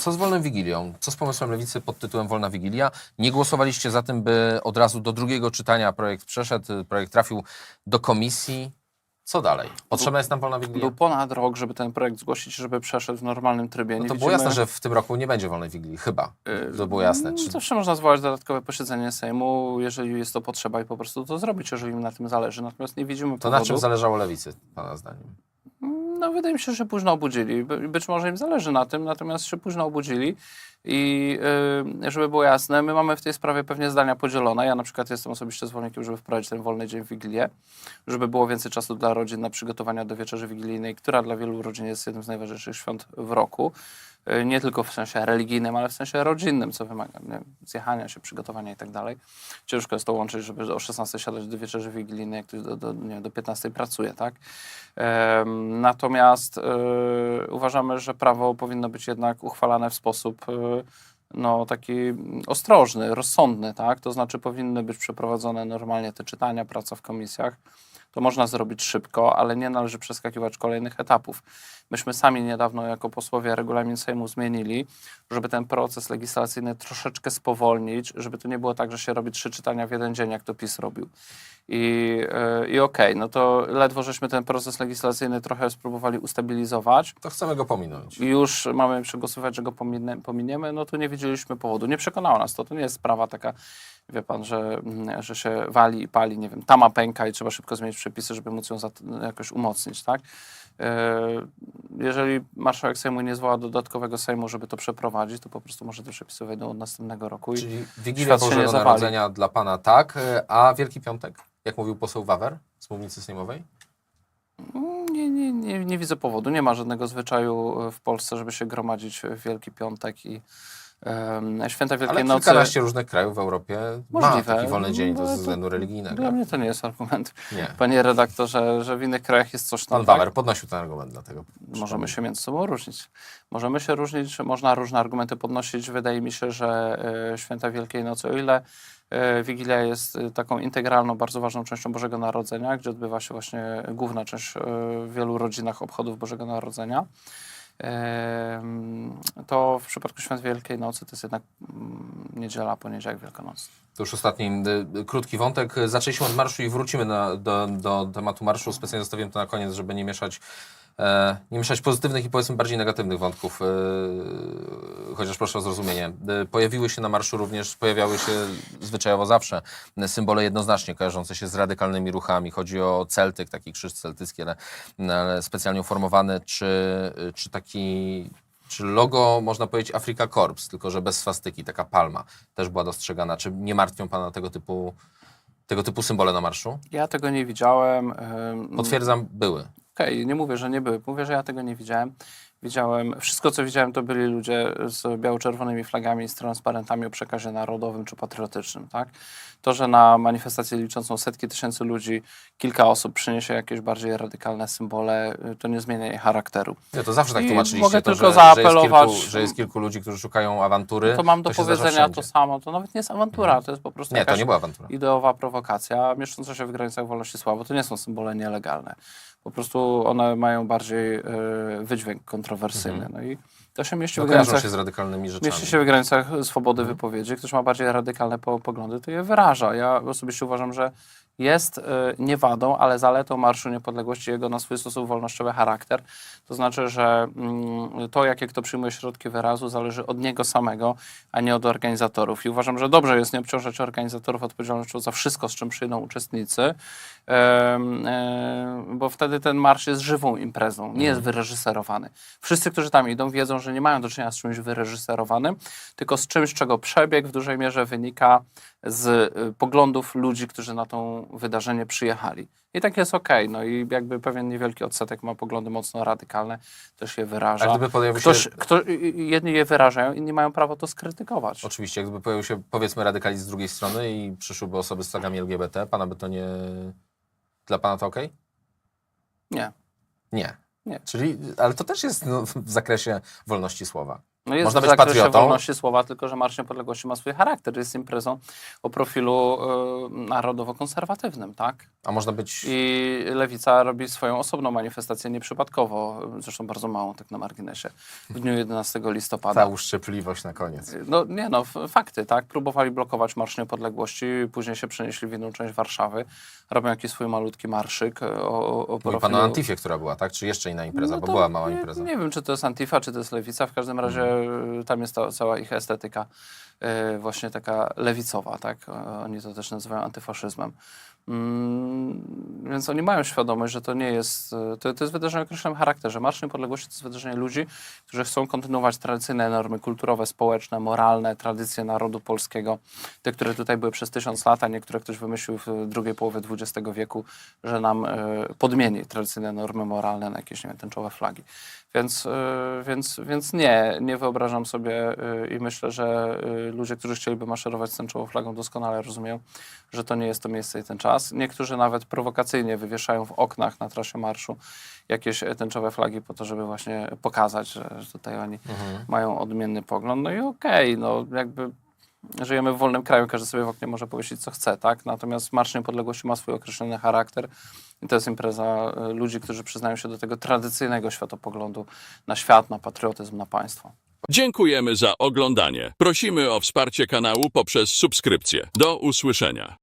Co z Wolną Wigilią? Co z pomysłem Lewicy pod tytułem Wolna Wigilia? Nie głosowaliście za tym, by od razu do drugiego czytania projekt przeszedł, projekt trafił do komisji. Co dalej? Potrzebna jest nam Wolna Wigilia? Był ponad rok, żeby ten projekt zgłosić, żeby przeszedł w normalnym trybie. No Nie to było widzimy- jasne, że w tym roku nie będzie Wolnej Wigilii, chyba. Yy, To było jasne. Czy... Zawsze można zwołać dodatkowe posiedzenie Sejmu, jeżeli jest to potrzeba i po prostu to zrobić, jeżeli im na tym zależy. Natomiast nie widzimy To na czym zależało Lewicy, Pana zdaniem? No wydaje mi się, że późno obudzili. By- Być może im zależy na tym, natomiast się późno obudzili. I yy, żeby było jasne, my mamy w tej sprawie pewnie zdania podzielone. Ja na przykład jestem osobiście zwolennikiem, żeby wprowadzić ten wolny dzień w Wigilię, żeby było więcej czasu dla rodzin na przygotowania do wieczerzy wigilijnej, która dla wielu rodzin jest jednym z najważniejszych świąt w roku. Yy, Nie tylko w sensie religijnym, ale w sensie rodzinnym, co wymaga nie, zjechania się, przygotowania i tak dalej. Ciężko jest to łączyć, żeby o 16 siadać do wieczerzy wigilijnej, jak ktoś do, do, nie, do 15 pracuje, tak? Em, Natomiast e, uważamy, że prawo powinno być jednak uchwalane w sposób e, no, taki ostrożny, rozsądny, tak? To znaczy powinny być przeprowadzone normalnie te czytania, praca w komisjach. To można zrobić szybko, ale nie należy przeskakiwać kolejnych etapów. Myśmy sami niedawno jako posłowie regulamin Sejmu zmienili, żeby ten proces legislacyjny troszeczkę spowolnić, żeby to nie było tak, że się robi trzy czytania w jeden dzień, jak to PiS robił. I, yy, i okej, no to ledwo żeśmy ten proces legislacyjny trochę spróbowali ustabilizować. To chcemy go pominąć. I już mamy przegłosować, że go pominę, pominiemy, no to nie widzieliśmy powodu. Nie przekonało nas to. To nie jest sprawa taka, wie pan, że, mm, że się wali i pali, nie wiem, tama pęka i trzeba szybko zmienić przepisy, żeby móc ją jakoś umocnić, tak? Yy, Jeżeli marszałek Sejmu nie zwoła dodatkowego Sejmu, żeby to przeprowadzić, to po prostu może te przepisy wejdą od następnego roku. Czyli Wigilia Bożego. Narodzenia dla Pana tak, e, a Wielki Piątek? Jak mówił poseł Wawer z mównicy sejmowej? Nie, nie, nie, nie widzę powodu. Nie ma żadnego zwyczaju e, w Polsce, żeby się gromadzić w Wielki Piątek i Święta Wielkiej Ale Nocy. kilkanaście różnych krajów w Europie ma Możliwe. taki wolny dzień No, to ale ze względu religijnego. Dla mnie to nie jest argument. Nie. Panie redaktorze, że w innych krajach jest coś tam. Pan tak? Podnosił ten argument, dlatego. Możemy się między sobą różnić. Możemy się różnić, można różne argumenty podnosić. Wydaje mi się, że e, Święta Wielkiej Nocy, o ile e, Wigilia jest e, taką integralną, bardzo ważną częścią Bożego Narodzenia, gdzie odbywa się właśnie główna część w wielu rodzinach obchodów Bożego Narodzenia, to w przypadku Świąt Wielkiej Nocy to jest jednak mm, niedziela, poniedziałek, Wielkanoc. To już ostatni y, krótki wątek. Zaczęliśmy od marszu i wrócimy na, do, do tematu marszu. Specjalnie zostawiłem to na koniec, żeby nie mieszać, nie mieszać pozytywnych i powiedzmy bardziej negatywnych wątków. E, chociaż proszę o zrozumienie. E, pojawiły się na marszu również, pojawiały się zwyczajowo zawsze e, symbole jednoznacznie kojarzące się z radykalnymi ruchami. Chodzi o Celtyk, taki krzyż celtycki, ale, ale specjalnie uformowany, czy, czy taki czy logo, można powiedzieć, Afrika Corps, tylko że bez swastyki, taka palma, też była dostrzegana. Czy nie martwią Pana tego typu, tego typu symbole na marszu? Ja tego nie widziałem. em, Potwierdzam, były. Okej, nie mówię, że nie były. Mówię, że ja tego nie widziałem. Widziałem, wszystko co widziałem to byli ludzie z biało-czerwonymi flagami, z transparentami o przekazie narodowym czy patriotycznym, tak? To, że na manifestację liczącą setki tysięcy ludzi kilka osób przyniesie jakieś bardziej radykalne symbole, y, to nie zmienia jej charakteru. Nie, to zawsze tak I tłumaczyliście, mogę to, tylko że, zaapelować- Że jest, kilku, że jest kilku ludzi, którzy szukają awantury. To mam do zdarza powiedzenia to samo. To nawet nie jest awantura, to jest po prostu Nie, to nie była awantura. ideowa prowokacja mieszcząca się w granicach wolności słowa. To nie są symbole nielegalne. Po prostu one mają bardziej y, wydźwięk kontrowersyjny. No i to się mieści No, w granicach się z radykalnymi rzeczami. Mieści się w granicach swobody Mhm. wypowiedzi. Ktoś ma bardziej radykalne po, poglądy, to je wyraża. Ja osobiście uważam, że jest y, nie wadą, ale zaletą Marszu Niepodległości jego na swój sposób wolnościowy charakter. To znaczy, że mm, to, jakie kto przyjmuje środki wyrazu, zależy od niego samego, a nie od organizatorów. I uważam, że dobrze jest nie obciążać organizatorów odpowiedzialnością za wszystko, z czym przyjdą uczestnicy, bo wtedy ten marsz jest żywą imprezą, nie jest wyreżyserowany. Wszyscy, którzy tam idą, wiedzą, że nie mają do czynienia z czymś wyreżyserowanym, tylko z czymś, czego przebieg w dużej mierze wynika z y, poglądów ludzi, którzy na to wydarzenie przyjechali. I tak jest okej. No i jakby pewien niewielki odsetek ma poglądy mocno radykalne, też je A wyraża. gdyby pojawił Ktoś, się, kto, y, y, jedni je wyrażają, inni mają prawo to skrytykować. oczywiście, gdyby pojawił się powiedzmy radykalizm z drugiej strony i przyszłyby osoby z flagami LGBT, Pana by to nie... Dla Pana to okej? Nie. Nie. Nie. Czyli, ale to też jest no, w zakresie wolności słowa. No jest Można być patriotą. wolności słowa, tylko że Marsz Niepodległości ma swój charakter. Jest imprezą o profilu y, narodowo-konserwatywnym, tak? A można być... I Lewica robi swoją osobną manifestację nieprzypadkowo, zresztą bardzo małą, tak na marginesie, w dniu 11 listopada. Ta uszczypliwość na koniec. No nie no, fakty, tak? Próbowali blokować Marsz Niepodległości, później się przenieśli w inną część Warszawy, robią jakiś swój malutki marszyk e, o, o Mówi profilu... pan o Antifie, która była, tak? Czy jeszcze inna impreza? No bo była mała nie, impreza. Nie wiem, czy to jest Antifa, czy to jest Lewica. W każdym razie Mhm. y, tam jest ta, cała ich estetyka y, właśnie taka lewicowa, tak? Oni to też nazywają antyfaszyzmem. Mm, więc oni mają świadomość, że to nie jest, y, to, to jest wydarzenie o określonym charakterze. Marsz Niepodległości to jest wydarzenie ludzi, którzy chcą kontynuować tradycyjne normy kulturowe, społeczne, moralne, tradycje narodu polskiego, te, które tutaj były przez tysiąc lat, a niektóre ktoś wymyślił w drugiej połowie XX wieku, że nam y, podmieni tradycyjne normy moralne na jakieś, nie wiem, tęczowe flagi. Więc, y, więc, więc nie, nie wyobrażam sobie y, i myślę, że y, ludzie, którzy chcieliby maszerować z tęczową flagą doskonale rozumieją, że to nie jest to miejsce i ten czas. Niektórzy nawet prowokacyjnie wywieszają w oknach na trasie marszu jakieś e, tęczowe flagi po to, żeby właśnie pokazać, że, tutaj oni mają odmienny pogląd. No i okej, no jakby żyjemy w wolnym kraju, każdy sobie w oknie może powiedzieć, co chce, tak? Natomiast Marsz Niepodległości ma swój określony charakter i to jest impreza y, ludzi, którzy przyznają się do tego tradycyjnego światopoglądu na świat, na patriotyzm, na państwo. Dziękujemy za oglądanie. Prosimy o wsparcie kanału poprzez subskrypcję. Do usłyszenia.